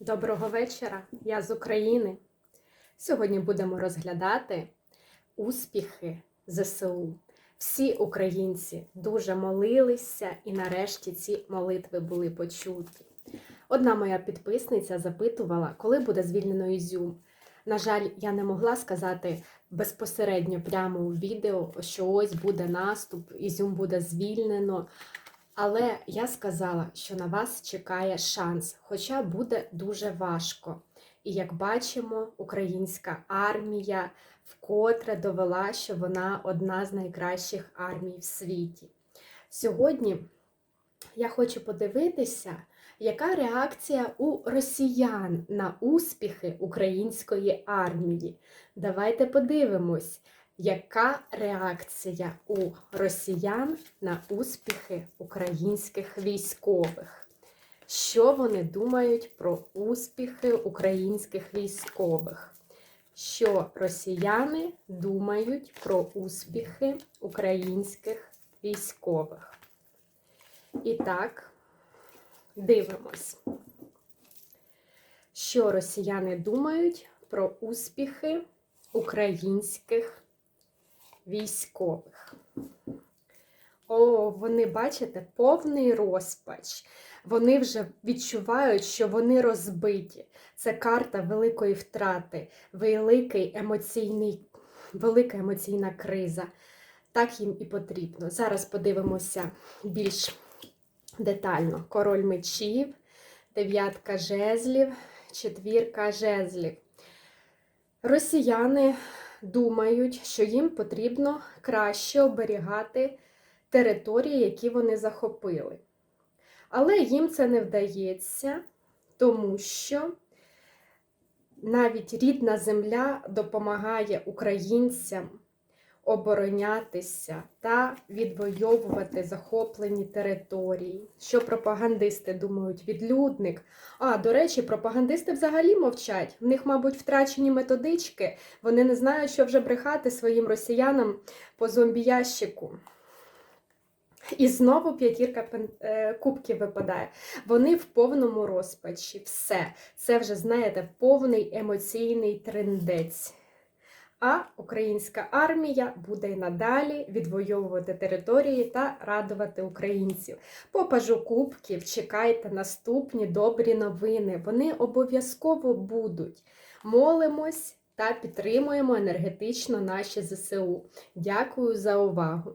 Доброго вечора, я з України. Сьогодні будемо розглядати успіхи ЗСУ. Всі українці дуже молилися, і нарешті ці молитви були почуті. Одна моя підписниця запитувала, коли буде звільнено Ізюм. На жаль, я не могла сказати безпосередньо прямо у відео, що ось буде наступ, Ізюм буде звільнено. Але я сказала, що на вас чекає шанс, хоча буде дуже важко. І як бачимо, українська армія вкотре довела, що вона одна з найкращих армій в світі. Сьогодні я хочу подивитися, яка реакція у росіян на успіхи української армії. Давайте подивимось, яка реакція у росіян на успіхи українських військових? Що вони думають про успіхи українських військових? Що росіяни думають про успіхи українських військових? І так, дивимось, що росіяни думають про успіхи українських військових. О, вони, бачите, повний розпач. Вони вже відчувають, що вони розбиті. Це карта великої втрати, великий емоційний, велика емоційна криза. Так їм і потрібно. Зараз подивимося більш детально. Король мечів, дев'ятка жезлів, четвірка жезлів. Росіяни думають, що їм потрібно краще оберігати території, які вони захопили. Але їм це не вдається, тому що навіть рідна земля допомагає українцям оборонятися та відвоювати захоплені території. Що пропагандисти думають, відлюдник. А, до речі, пропагандисти взагалі мовчать. В них, мабуть, втрачені методички. Вони не знають, що вже брехати своїм росіянам по зомбі-ящику. І знову п'ятірка е, кубків випадає. Вони в повному розпачі. Все. Це вже, знаєте, повний емоційний трендець. А українська армія буде й надалі відвоювати території та радувати українців. По пажу кубків чекайте наступні добрі новини. Вони обов'язково будуть. Молимось та підтримуємо енергетично наші ЗСУ. Дякую за увагу!